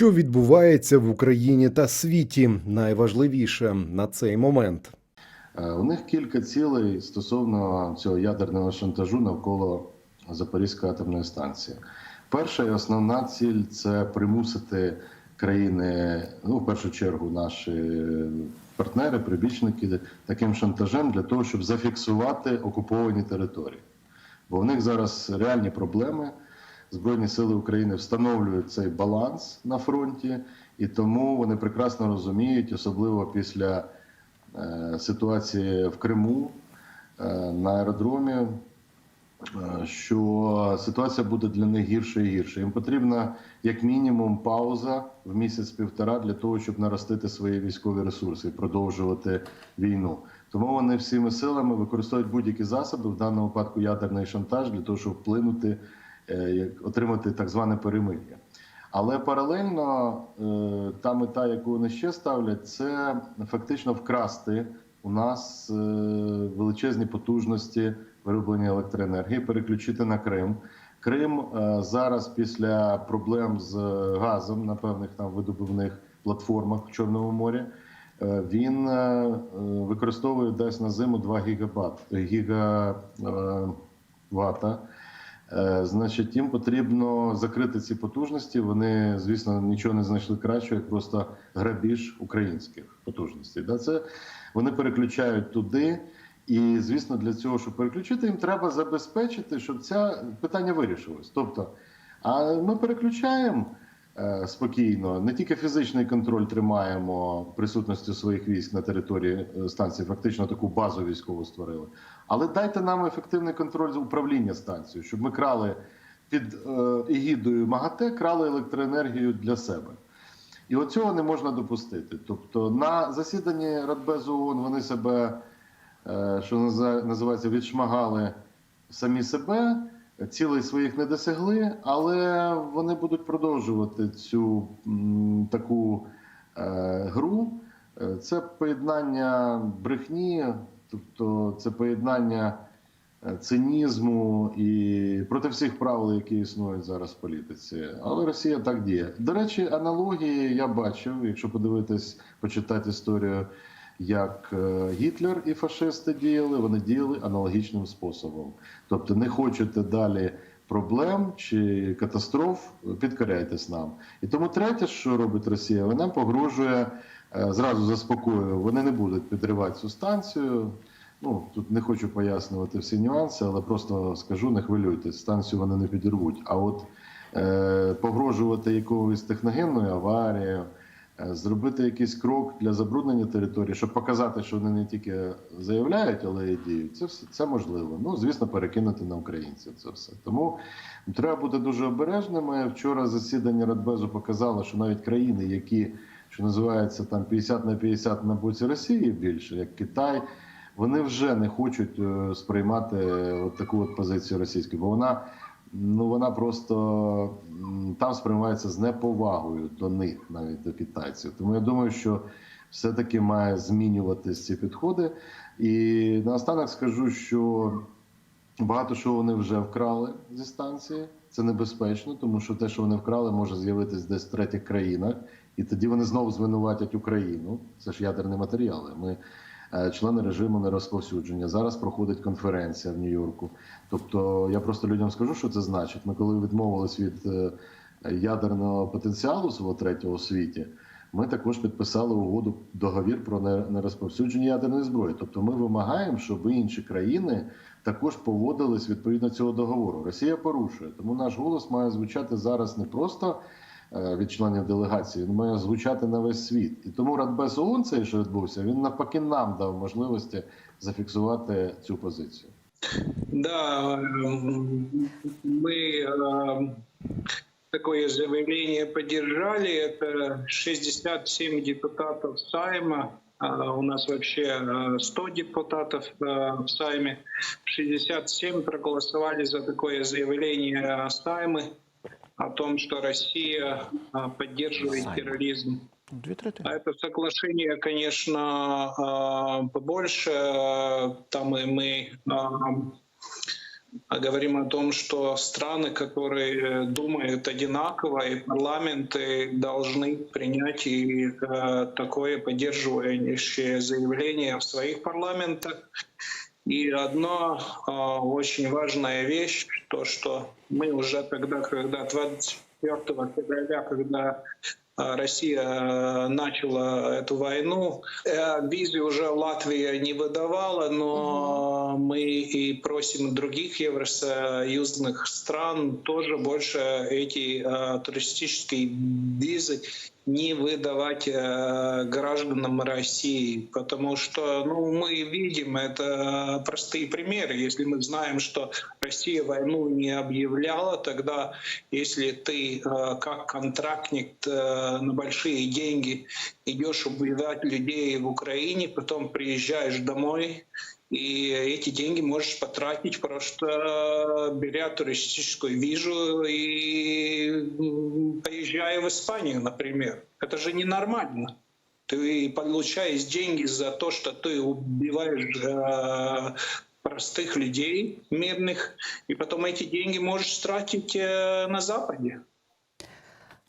Що відбувається в Україні та світі, найважливіше на цей момент. Е, У них кілька цілей стосовно цього ядерного шантажу навколо Запорізької атомної станції. Перша і основна ціль це примусити країни, ну в першу чергу, наші партнери, прибічники, таким шантажем для того, щоб зафіксувати окуповані території. Бо в них зараз реальні проблеми. Збройні сили України встановлюють цей баланс на фронті, і тому вони прекрасно розуміють, особливо після е, ситуації в Криму е, на аеродромі, е, що ситуація буде для них гірше і гірше. Їм потрібна як мінімум пауза в місяць-півтора для того, щоб наростити свої військові ресурси і продовжувати війну. Тому вони всіми силами використовують будь-які засоби, в даному випадку ядерний шантаж, для того, щоб вплинути, отримати так зване перемир'я. Але паралельно е, та мета, яку вони ще ставлять, це фактично вкрасти у нас е, величезні потужності вироблення електроенергії, переключити на Крим. Крим е, зараз після проблем з газом на певних там видобувних платформах в Чорному морі. е, Він е, е, використовує десь на зиму 2 гігабат гігавата. Е, Значить, їм потрібно закрити ці потужності. Вони, звісно, нічого не знайшли кращого, як просто грабіж українських потужностей. Да, це вони переключають туди. І звісно, для цього, щоб переключити, їм треба забезпечити, щоб це питання вирішилось. Тобто, а ми переключаємо спокійно, не тільки фізичний контроль тримаємо присутністю своїх військ на території е, станції, фактично таку базу військову створили. Але дайте нам ефективний контроль управління станцією, щоб ми крали під е, егідою МАГАТЕ, крали електроенергію для себе. І оцього не можна допустити. Тобто на засіданні Радбезу ООН вони себе, е, що називається, відшмагали самі себе, цілей своїх не досягли, але вони будуть продовжувати цю таку е, гру. Е, Це поєднання брехні, тобто це поєднання е, цинізму і проти всіх правил, які існують зараз в політиці. Але Росія так діє. До речі, аналогії я бачив, якщо подивитись, почитати історію, як е, Гітлер і фашисти діяли, вони діяли аналогічним способом. Тобто, не хочете далі проблем чи катастроф, підкоряйтесь нам. І тому третє, що робить Росія, вона погрожує е, зразу заспокоює, вони не будуть підривати цю станцію. Ну тут не хочу пояснювати всі нюанси, але просто скажу, не хвилюйтесь, станцію вони не підірвуть. А от е, погрожувати якоюсь техногенною аварією, зробити якийсь крок для забруднення території, щоб показати, що вони не тільки заявляють, але й діють. Це все це можливо. Ну звісно, перекинути на українців це все. Тому треба бути дуже обережними. Вчора засідання Радбезу показало, що навіть країни, які що називається там 50 на 50 на боці Росії більше, як Китай, вони вже не хочуть е, сприймати от таку от позицію російську, бо вона ну вона просто там сприймається з неповагою до них, навіть до китайців. Тому я думаю, що все-таки має змінюватися ці підходи. І наостанок скажу, що багато що вони вже вкрали зі станції. Це небезпечно, тому що те, що вони вкрали, може з'явитись десь в третіх країнах, і тоді вони знову звинуватять Україну. Це ж ядерні матеріали. Ми члени режиму нерозповсюдження. Зараз проходить конференція в Нью-Йорку. Тобто, я просто людям скажу, що це значить. Ми коли відмовились від е, ядерного потенціалу свого третього світі. Ми також підписали угоду договір про нерозповсюдження ядерної зброї. Тобто, ми вимагаємо, щоб інші країни також поводились відповідно цього договору. Росія порушує, тому наш голос має звучати зараз не просто е, від членів делегації, він має звучати на весь світ. І тому Радбез ООН, цей, що відбувся, він навпаки нам дав можливості зафіксувати цю позицію. Да, эм, мы эм, такое заявление поддержали. Это 67 депутатов Сайма. А У нас вообще э, 100 депутатов э, в Сайме. 67 проголосовали за такое заявление Саймы О том, что Россия э, поддерживает терроризм. Трети. А это соглашение, конечно, э, побольше. Там и мы э, а говорим о том, что страны, которые думают одинаково, и парламенты должны принять и э, такое поддерживающее заявление в своих парламентах. И одна э, очень важная вещь, то, что мы уже тогда, когда 24 февраля, когда э, Россия э, начала эту войну, э, визы уже Латвия не выдавала, но мы и просим других евросоюзных стран тоже больше эти э, туристические визы не выдавать э, гражданам России, потому что ну, мы видим, это простые примеры. Если мы знаем, что Россия войну не объявляла, тогда если ты э, как контрактник э, на большие деньги идешь убивать людей в Украине, потом приезжаешь домой, и эти деньги можешь потратить просто беря туристическую визу и поезжая в Испанию, например. Это же ненормально. Ты получаешь деньги за то, что ты убиваешь э, простых людей мирных, и потом эти деньги можешь тратить э, на Западе.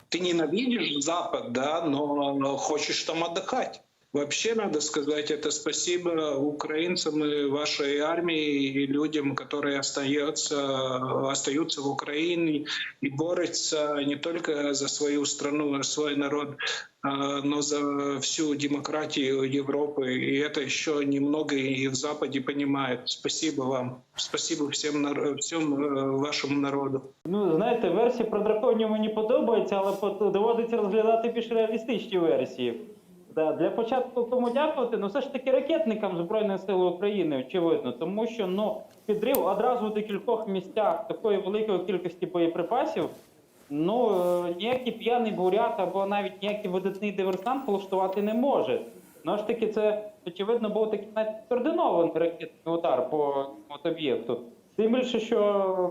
Ты ненавидишь Запад, да, но хочешь там отдыхать. Вообще, надо сказать, это спасибо украинцам и вашей армии и людям, которые остаются, остаются в Украине и борются не только за свою страну, свой народ, а, но за всю демократию Европы. И это еще немного и в Западе понимают. Спасибо вам. Спасибо всем, нар- всем э, вашему народу. Ну, знаєте, версія про драконів мені подобається, але пот- доводиться розглядати більш реалістичні версії. Да, для початку кому дякувати, ну все ж таки ракетникам Збройних сил України, очевидно, тому що ну підрив одразу в декількох місцях такої великої кількості боєприпасів. Ну е, ніякий п'яний бурят або навіть ніякий видатний диверсант влаштувати не може. Ну ж таки, це очевидно був такий навіть координований ракетний удар по от об'єкту. Тим більше, що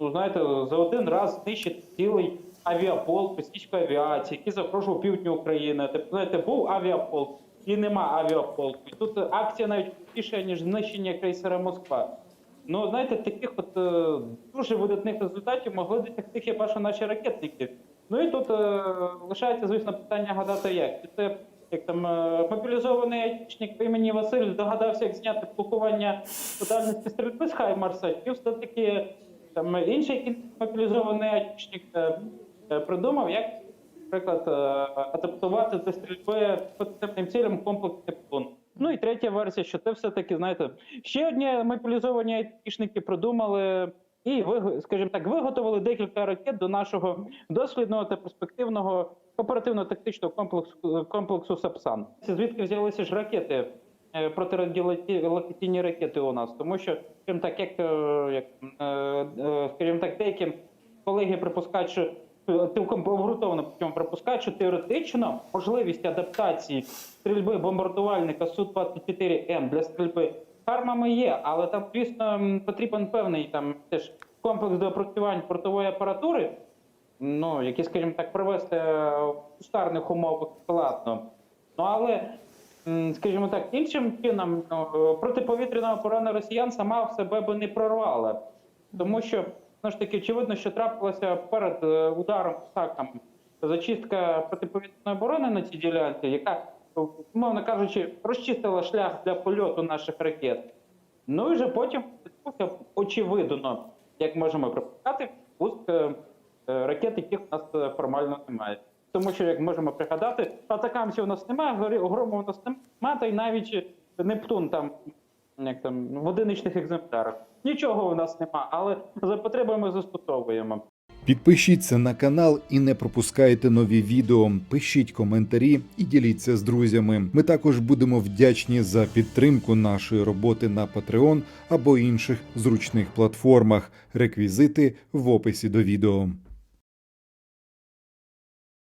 ну, знаєте, за один раз знищити цілий авіаполк російської авіації, який запрошував півдню України. Тобто, знаєте, був авіаполк і нема авіаполку. Тут акція навіть більша, ніж знищення крейсера Москва. Ну, знаєте, таких от е, дуже видатних результатів могли досягти хіба що наші ракетники. Ну і тут е, лишається, звісно, питання гадати як. Це як там е, мобілізований айтішник по імені Василь здогадався, як зняти блокування по дальності стрільби з Хаймарса, чи все-таки там інший мобілізований айтішник е, придумав, як, наприклад, е, адаптувати до стрільби по цілям комплекс Нептун. Ну і третя версія, що це все-таки, знаєте, ще одні мобілізовані айтішники придумали і скажімо так, виготовили декілька ракет до нашого дослідного та перспективного оперативно-тактичного комплексу комплексу Сапсан. Звідки взялися ж ракети? е, Протирадіолокаційні ракети у нас, тому що, скажімо так, як, е, як е, е, скажімо так, деякі колеги припускають, що е, цілком обґрунтовано причому припускають, що теоретично можливість адаптації стрільби бомбардувальника Су-24М для стрільби армами є, але там, звісно, потрібен певний там теж комплекс доопрацювань портової апаратури, ну, які, скажімо так, провести е, в кустарних умовах складно. Ну але, скажімо так, іншим чином ну, е, протиповітряна оборона росіян сама в себе би не прорвала. Тому що, знову ж таки, очевидно, що трапилося перед е, ударом атакам зачистка протиповітряної оборони на цій ділянці, яка, умовно кажучи, розчистила шлях для польоту наших ракет. Ну і вже потім очевидно, як можемо припускати, пуск е, е, ракет, яких у нас формально немає. Тому що, як можемо пригадати, атакамсів у нас немає, грому у нас немає, та й навіть Нептун там, як там в одиничних екземплярах. Нічого у нас нема, але за потребами застосовуємо. Підпишіться на канал і не пропускайте нові відео. Пишіть коментарі і діліться з друзями. Ми також будемо вдячні за підтримку нашої роботи на Patreon або інших зручних платформах. Реквізити в описі до відео.